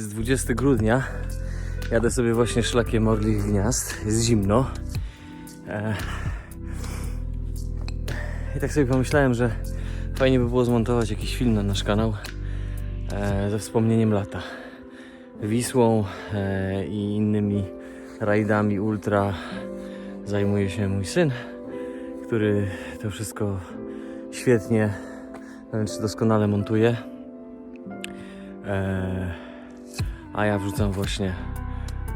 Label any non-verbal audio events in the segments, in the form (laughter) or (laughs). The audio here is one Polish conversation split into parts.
20 grudnia. Jadę sobie właśnie szlakiem Orlich Gniazd. Jest zimno. E... I tak sobie pomyślałem, że fajnie by było zmontować jakiś film na nasz kanał e, ze wspomnieniem lata. Wisłą e, i innymi rajdami ultra zajmuje się mój syn, który to wszystko świetnie, wręcz doskonale montuje. E, a ja wrzucam właśnie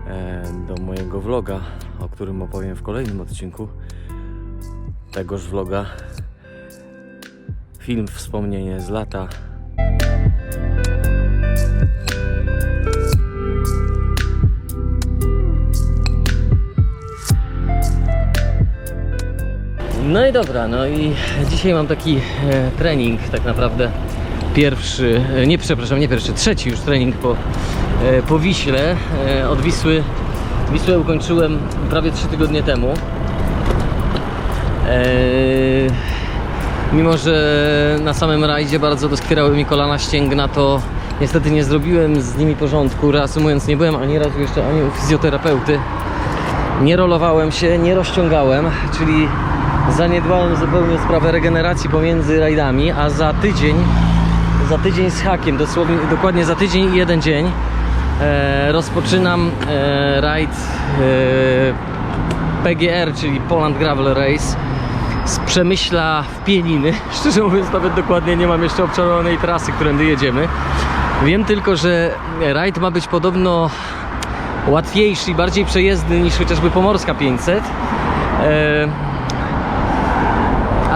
e, do mojego vloga, o którym opowiem w kolejnym odcinku tegoż vloga. Film wspomnienie z lata. No i dobra, no i dzisiaj mam taki e, trening tak naprawdę pierwszy, e, nie przepraszam, nie pierwszy, trzeci już trening po, po Wiśle. E, od Wisły, Wisłę ukończyłem prawie 3 tygodnie temu. E, mimo, że na samym rajdzie bardzo doskwierały mi kolana ścięgna, to niestety nie zrobiłem z nimi porządku. Reasumując, nie byłem ani razu jeszcze ani u fizjoterapeuty. Nie rolowałem się, nie rozciągałem, czyli zaniedbałem zupełnie sprawę regeneracji pomiędzy rajdami, a za tydzień, za tydzień z hakiem, dosłownie, dokładnie za tydzień i jeden dzień e, rozpoczynam e, rajd e, PGR, czyli Poland Gravel Race z Przemyśla w Pieniny. (laughs) Szczerze mówiąc, nawet dokładnie nie mam jeszcze obczarowanej trasy, którędy jedziemy. Wiem tylko, że rajd ma być podobno łatwiejszy i bardziej przejezdny niż chociażby Pomorska 500. E,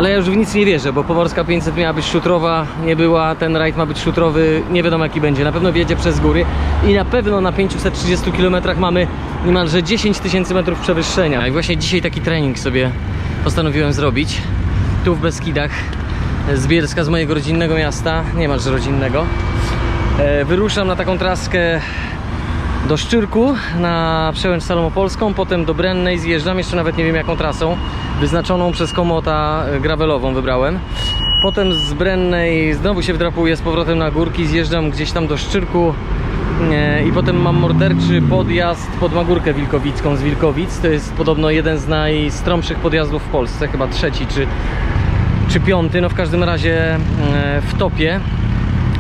ale ja już w nic nie wierzę, bo Pomorska 500 miała być szutrowa, nie była, ten rajd ma być szutrowy, nie wiadomo jaki będzie, na pewno wjedzie przez góry i na pewno na 530 km mamy niemalże 10 tysięcy metrów przewyższenia. I właśnie dzisiaj taki trening sobie postanowiłem zrobić, tu w Beskidach, z Bielska, z mojego rodzinnego miasta, niemalże rodzinnego. E, Wyruszam na taką traskę do Szczyrku na przełęcz Salomopolską, potem do Brennej zjeżdżam, jeszcze nawet nie wiem jaką trasą, wyznaczoną przez Komota e, gravelową wybrałem. Potem z Brennej znowu się wdrapuję z powrotem na górki, zjeżdżam gdzieś tam do Szczyrku e, i potem mam morderczy podjazd pod Magórkę Wilkowicką z Wilkowic. To jest podobno jeden z najstromszych podjazdów w Polsce, chyba trzeci czy, czy piąty, no w każdym razie e, w topie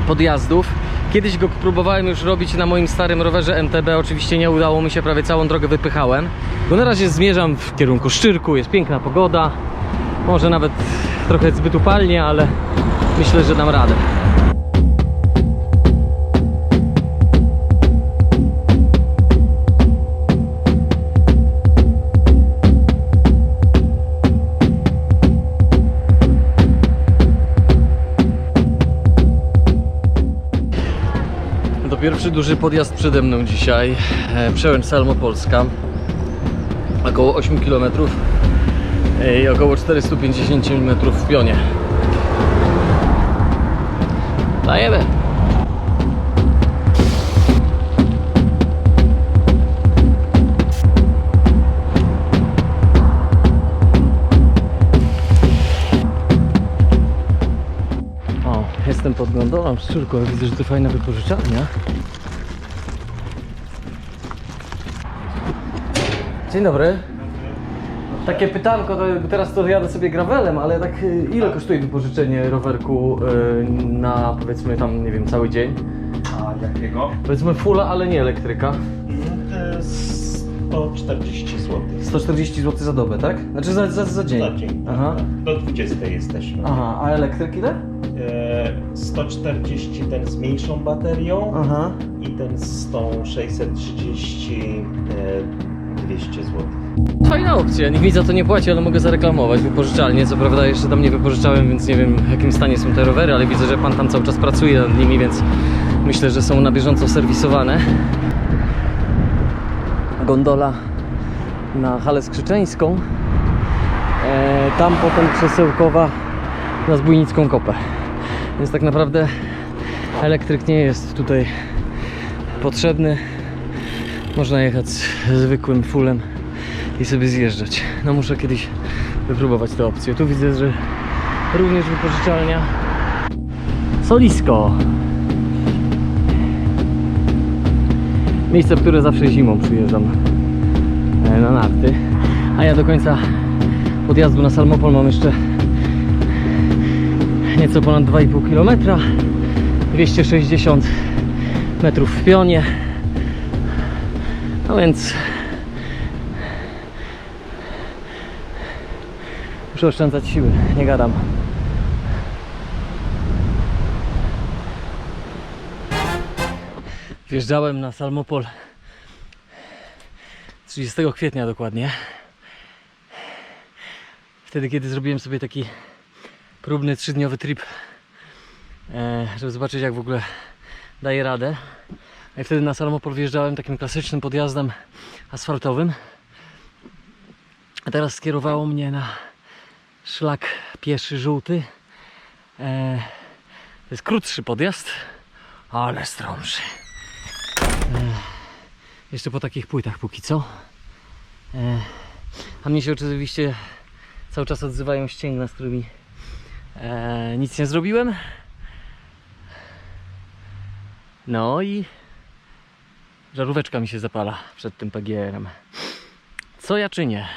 podjazdów. Kiedyś go próbowałem już robić na moim starym rowerze MTB, oczywiście nie udało mi się, prawie całą drogę wypychałem. Bo na razie zmierzam w kierunku Szczyrku, jest piękna pogoda. Może nawet trochę zbyt upalnie, ale myślę, że dam radę. Pierwszy duży podjazd przede mną dzisiaj. E, Przełęcz Salmopolska. Około 8 km i około 450 metrów w pionie. Dajemy! W Szczurku, ale widzę, że to fajna wypożyczalnia. Dzień dobry. Takie pytanko, to teraz to jadę sobie gravelem, ale tak y, ile kosztuje wypożyczenie rowerku y, na powiedzmy tam, nie wiem, cały dzień? A jakiego? Powiedzmy fulla, ale nie elektryka. To jest 140 zł. 140 zł za dobę, tak? Znaczy za, za, za dzień. Za dzień. Aha. Do 20 jesteśmy. Aha, a elektryk ile? E, 140 ten z mniejszą baterią Aha. i ten z tą 630 e, 200 zł. Fajna opcja, nikt mi za to nie płaci, ale mogę zareklamować wypożyczalnie. Co prawda jeszcze tam nie wypożyczałem, więc nie wiem w jakim stanie są te rowery, ale widzę, że pan tam cały czas pracuje nad nimi, więc myślę, że są na bieżąco serwisowane. Gondola na halę skrzyczeńską. E, tam potem przesyłkowa na Zbójnicką Kopę. Więc tak naprawdę elektryk nie jest tutaj potrzebny. Można jechać zwykłym fullem i sobie zjeżdżać. No muszę kiedyś wypróbować tę opcję. Tu widzę, że również wypożyczalnia Solisko. miejsce, w które zawsze zimą przyjeżdżam e, na narty. A ja do końca podjazdu na Salmopol mam jeszcze nieco ponad 2,5 km 260 metrów w pionie. A więc muszę oszczędzać siły, nie gadam. Wjeżdżałem na Salmopol 30 kwietnia dokładnie. Wtedy kiedy zrobiłem sobie taki próbny trzydniowy trip, e, żeby zobaczyć jak w ogóle daje radę. I wtedy na Salomopol wjeżdżałem takim klasycznym podjazdem asfaltowym. A teraz skierowało mnie na szlak pieszy żółty. E, to jest krótszy podjazd, ale stromszy. E, jeszcze po takich płytach póki co. A mnie się oczywiście cały czas odzywają ścięgna, z którymi e, nic nie zrobiłem. No i żaróweczka mi się zapala przed tym PGR-em. Co ja czynię?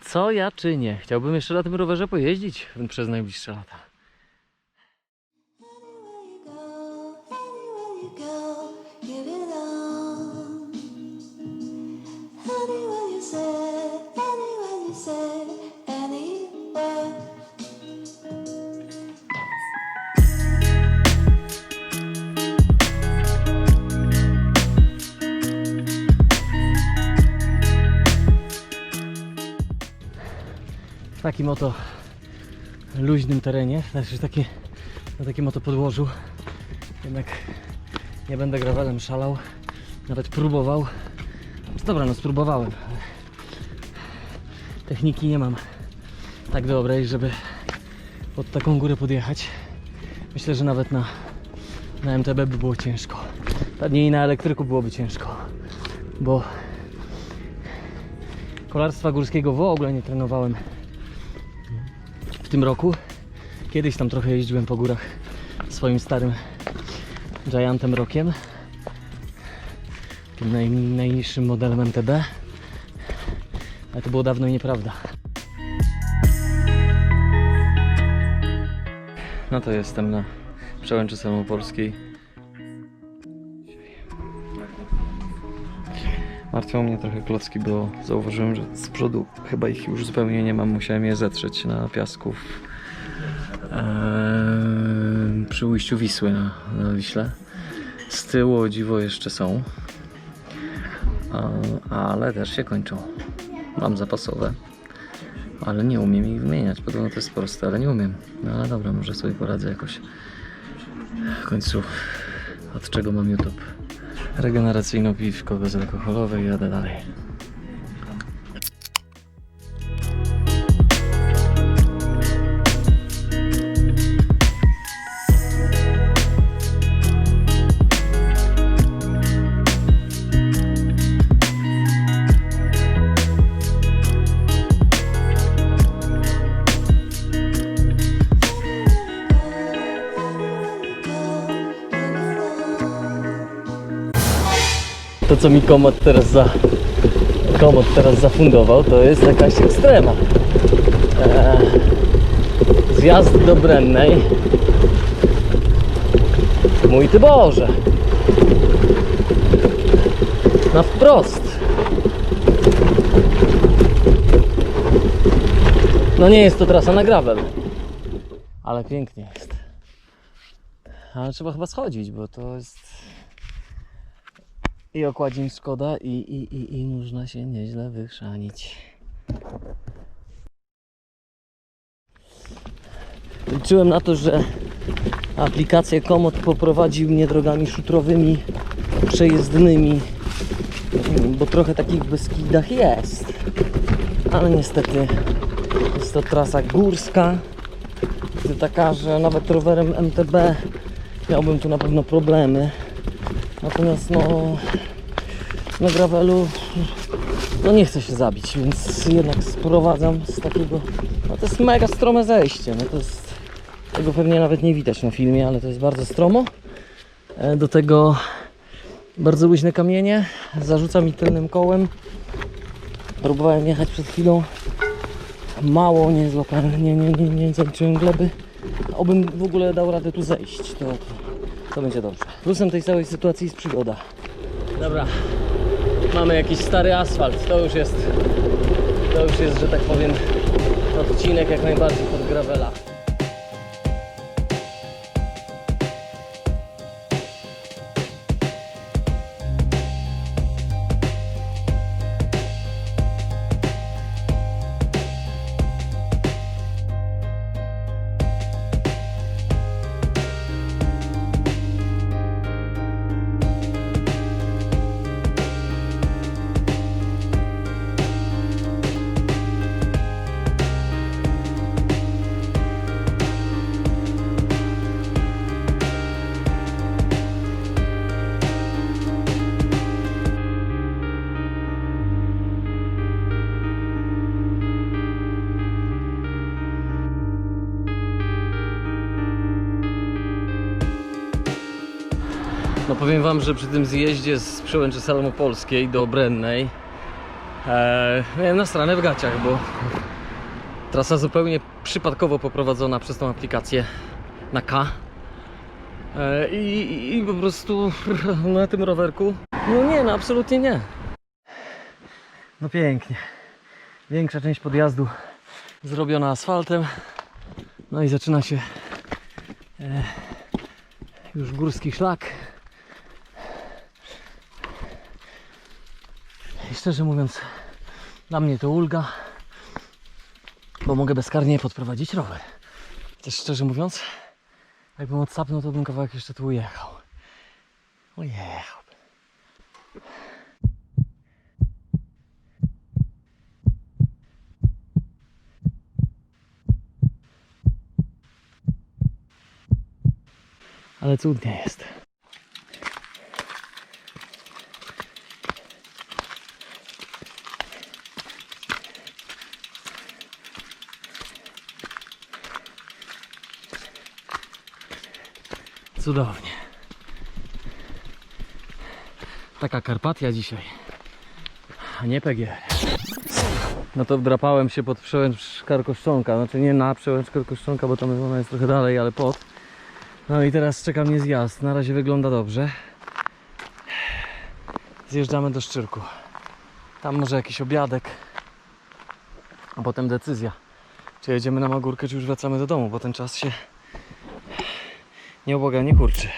Co ja czynię? Chciałbym jeszcze na tym rowerze pojeździć przez najbliższe lata. Takim oto luźnym terenie, znaczy takie, na takim oto podłożu. Jednak nie będę gravelem szalał, nawet próbował. Znaczy, Dobra, no spróbowałem. Techniki nie mam tak dobrej, żeby pod taką górę podjechać. Myślę, że nawet na, na MTB by było ciężko. Pewnie i na elektryku byłoby ciężko, bo kolarstwa górskiego w ogóle nie trenowałem w tym roku. Kiedyś tam trochę jeździłem po górach swoim starym Giantem Rockiem. Tym naj, najniższym modelem MTB. Ale to było dawno i nieprawda. No to jestem na przełęczy Samopolskiej. Martwią mnie trochę klocki, bo zauważyłem, że z przodu chyba ich już zupełnie nie mam. Musiałem je zetrzeć na piasku w, em, przy ujściu Wisły na, na Wiśle. Z tyłu dziwo jeszcze są, A, ale też się kończą. Mam zapasowe, ale nie umiem ich wymieniać. Podobno to jest proste, ale nie umiem. No ale dobra, może sobie poradzę jakoś. W końcu od czego mam YouTube? Regeneracyjną piwko bezalkoholowe i jadę dalej. To co mi komod teraz za komod teraz zafundował, to jest jakaś ekstrema. Eee, zjazd do Brennej. Mój ty Boże. Na wprost. No nie jest to trasa na gravel. Ale pięknie jest. Ale trzeba chyba schodzić, bo to jest i okładzin szkoda i, i, i, i można się nieźle wychrzanić. Liczyłem na to, że aplikacja Komod poprowadzi mnie drogami szutrowymi, przejezdnymi, bo trochę takich w Beskidach jest. Ale niestety jest to trasa górska, taka, że nawet rowerem MTB miałbym tu na pewno problemy. Natomiast no na gravelu no nie chcę się zabić, więc jednak sprowadzam z takiego no to jest mega strome zejście, no to jest tego pewnie nawet nie widać na filmie, ale to jest bardzo stromo. E, Do tego Bardzo luźne kamienie. Zarzuca mi tylnym kołem. Próbowałem jechać przed chwilą. Mało nie złapałem, nie, nie, nie, nie zaliczyłem gleby. Obym w ogóle dał radę tu zejść, to, to, będzie dobrze. Plusem tej całej sytuacji jest przygoda. Dobra, mamy jakiś stary asfalt, to już jest, to już jest, że tak powiem, odcinek jak najbardziej pod gravela. Powiem wam, że przy tym zjeździe z przełęczy Salomopolskiej do Brennej e, miałem na stronę w gaciach, bo trasa zupełnie przypadkowo poprowadzona przez tą aplikację na K. E, i, I po prostu (laughs) na tym rowerku, no nie, no absolutnie nie. No pięknie. Większa część podjazdu zrobiona asfaltem. No i zaczyna się e, już górski szlak. Szczerze mówiąc, dla mnie to ulga, bo mogę bezkarnie podprowadzić rower. Też szczerze mówiąc, jakbym odsapnął, to bym kawałek jeszcze tu ujechał. Ujechał. Ale cudnie jest. Cudownie. Taka Karpatia dzisiaj, a nie PGR. No to wdrapałem się pod przełęcz Karkoszczonka. Znaczy nie na przełęcz Karkoszczonka, bo tam ona jest trochę dalej, ale pod. No i teraz czeka mnie zjazd. Na razie wygląda dobrze. Zjeżdżamy do Szczyrku. Tam może jakiś obiadek. A potem decyzja. Czy jedziemy na Magórkę, czy już wracamy do domu, bo ten czas się nieubłaganie kurczy.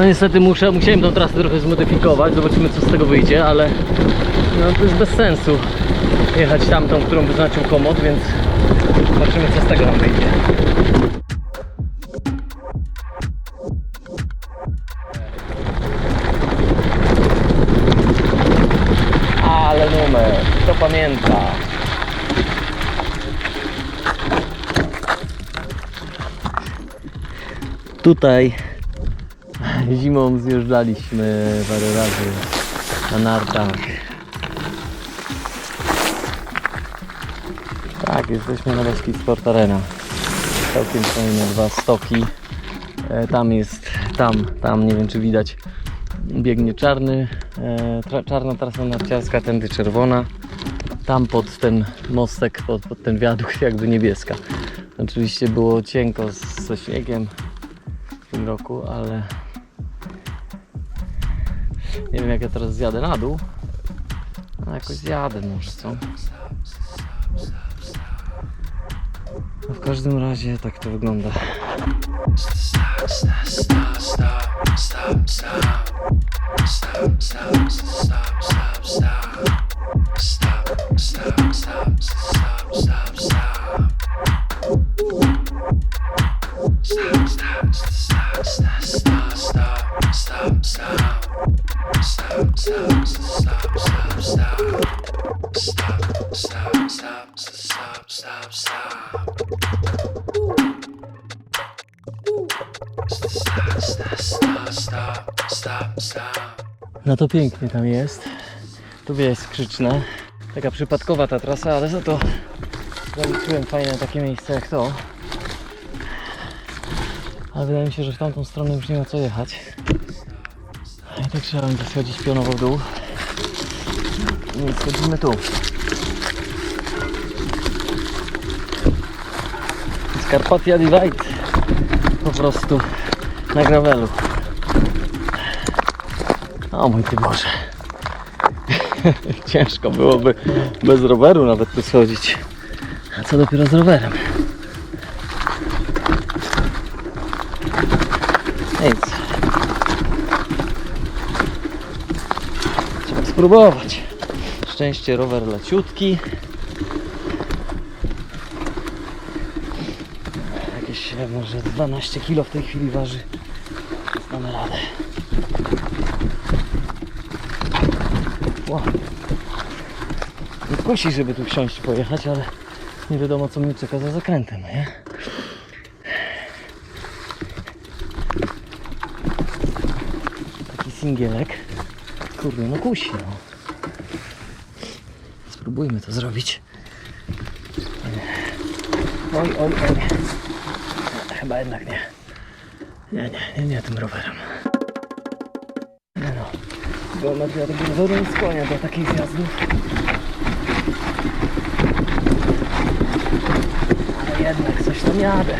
No niestety muszę, musiałem tą trasę trochę zmodyfikować, zobaczymy co z tego wyjdzie, ale no, to jest bez sensu jechać tamtą, którą wyznaczył komod, więc zobaczymy co z tego nam wyjdzie. Ale numer, kto pamięta? Tutaj Zimą zjeżdżaliśmy parę razy na nartach. Tak, jesteśmy na Beskid Sport Arena. Całkiem fajne dwa stoki. E, Tam jest, tam, tam, nie wiem czy widać, biegnie czarny, e, tra, czarna trasa narciarska, tędy czerwona. Tam pod ten mostek, pod, pod ten wiadukt (laughs) jakby niebieska. Oczywiście było cienko z, ze śniegiem w tym roku, ale nie wiem jak ja teraz zjadę na dół. Ale jakoś zjadę może, co? No w każdym razie tak to wygląda. Stop, stop, stop, stop. Stop, No to pięknie tam jest. Tu jest skrzyczne. Taka przypadkowa ta trasa, ale za to zaliczyłem fajne takie miejsce jak to. Ale wydaje mi się, że w tamtą stronę już nie ma co jechać. I tak trzeba będzie schodzić pionowo w dół. I schodzimy tu. Skarpatia Divide. Po prostu na gravelu. O mój ty Boże. (laughs) Ciężko byłoby bez roweru nawet tu schodzić. A co dopiero z rowerem? Nic. Trzeba spróbować. Szczęście rower leciutki. Jakieś e, może 12 kg w tej chwili waży. Mamy radę. Wow. Nie kusi, żeby tu wsiąść i pojechać, ale nie wiadomo co mnie czeka za zakrętem, nie? Taki singielek. Kurde, no kusi, no. Spróbujmy to zrobić. Oj, oj, oj. Chyba jednak nie. Nie, nie, nie, nie tym rowerem. No. Geometria tego roweru skłania do takich zjazdów. Ale jednak coś tam jadę.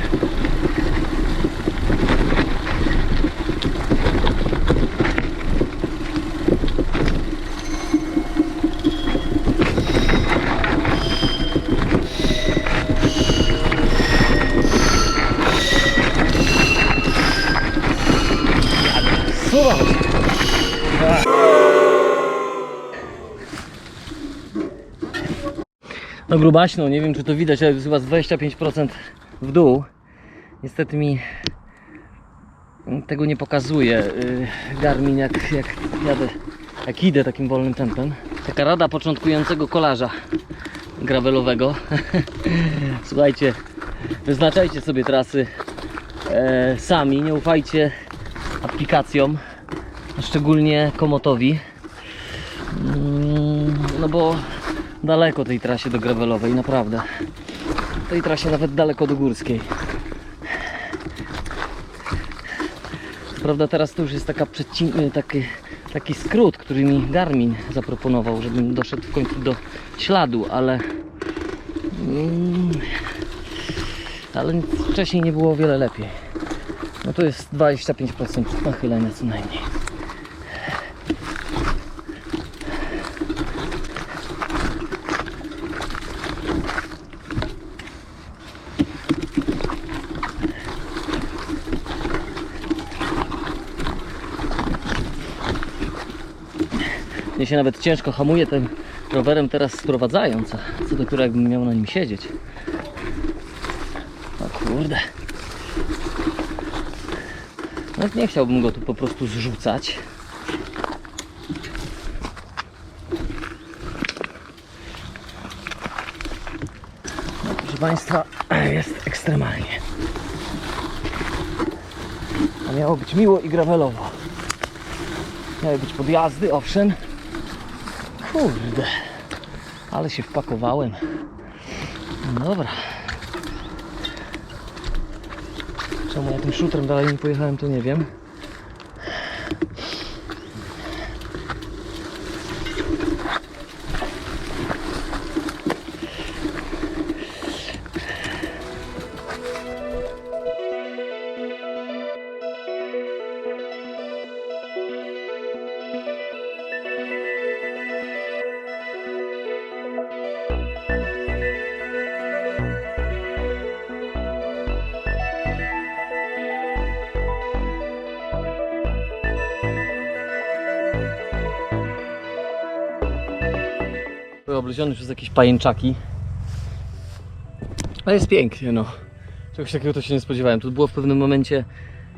No grubaśno, nie wiem czy to widać, ale chyba z 25% w dół. Niestety mi tego nie pokazuje y, Garmin jak, jak jadę, jak idę takim wolnym tempem. Taka rada początkującego kolarza gravelowego. (laughs) Słuchajcie, wyznaczajcie sobie trasy e, sami, nie ufajcie aplikacjom, szczególnie Komotowi. Mm, No bo daleko tej trasie do gravelowej, naprawdę. Tej trasie nawet daleko do górskiej. Prawda teraz to już jest taka y, taki, taki skrót, który mi Garmin zaproponował, żebym doszedł w końcu do śladu, ale mm, ale wcześniej nie było o wiele lepiej. No to jest 25% nachylenia co najmniej. Się nawet ciężko hamuje tym rowerem teraz sprowadzając, a co dopiero jakbym miał na nim siedzieć. O kurde. Nawet nie chciałbym go tu po prostu zrzucać. No, proszę Państwa, (clears throat) jest ekstremalnie. A miało być miło i gravelowo. Miały być podjazdy, owszem. Kurde. Ale się wpakowałem. No dobra. Czemu ja tym szutrem dalej nie pojechałem, to nie wiem. Trochę obleziony przez jakieś pajęczaki. Ale jest pięknie, no. Czegoś takiego to się nie spodziewałem. Tu było w pewnym momencie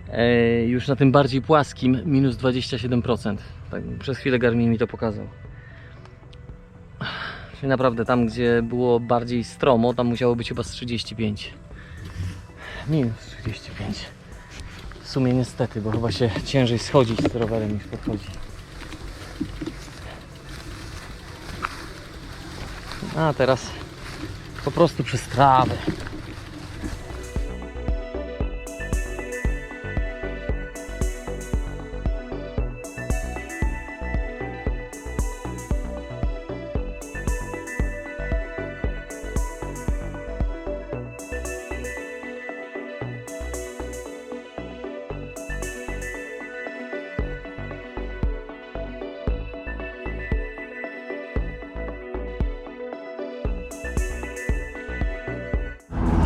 e, już na tym bardziej płaskim minus 27%. Tak, przez chwilę Garmin mi to pokazał. Czyli naprawdę tam, gdzie było bardziej stromo, tam musiało być chyba z 35. Minus 35. W sumie niestety, bo chyba się ciężej schodzić z rowerem niż podchodzić. A teraz po prostu przez trawę.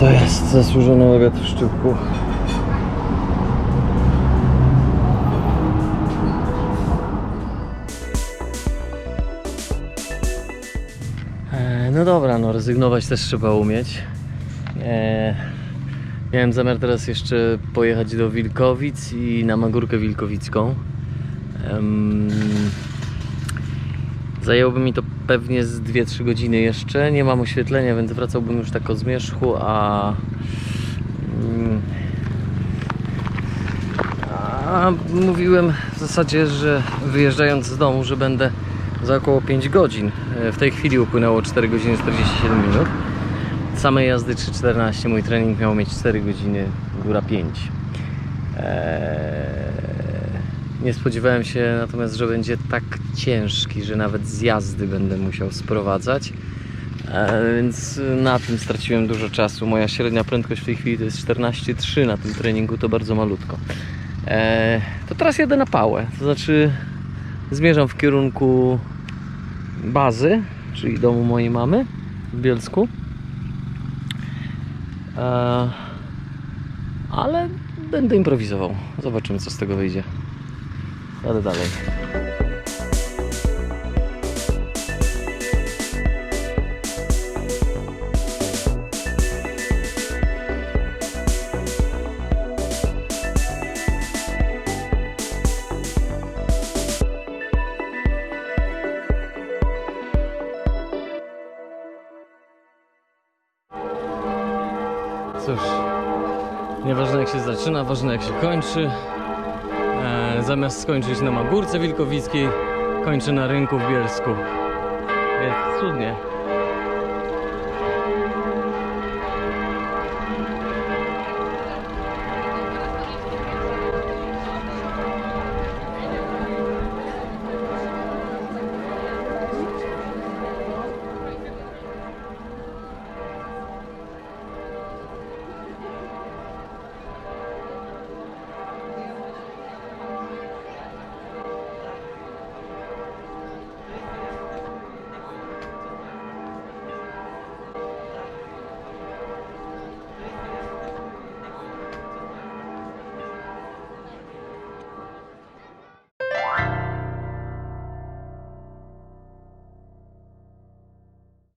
To jest zasłużony obiad w szczypku. E, No dobra, no rezygnować też trzeba umieć. E, miałem zamiar teraz jeszcze pojechać do Wilkowic i na Magórkę Wilkowicką. Zajęłoby mi to pewnie z 2-3 godziny jeszcze. Nie mam oświetlenia, więc wracałbym już tak o zmierzchu, a. mm, A mówiłem w zasadzie, że wyjeżdżając z domu, że będę za około 5 godzin. W tej chwili upłynęło 4 godziny 47 minut. Samej jazdy 3.14, mój trening miał mieć 4 godziny, góra 5. Eee, nie spodziewałem się natomiast, że będzie tak ciężki, że nawet z jazdy będę musiał sprowadzać. E, więc na tym straciłem dużo czasu. Moja średnia prędkość w tej chwili to jest 14,3 na tym treningu, to bardzo malutko. E, to teraz jadę na pałę, to znaczy zmierzam w kierunku bazy, czyli domu mojej mamy w Bielsku. E, ale będę improwizował. Zobaczymy, co z tego wyjdzie. Jadę dalej. Cóż, nieważne jak się zaczyna, ważne jak się kończy. Zamiast skończyć na Magórce Wilkowickiej, kończę na rynku w Bielsku. Jest cudnie.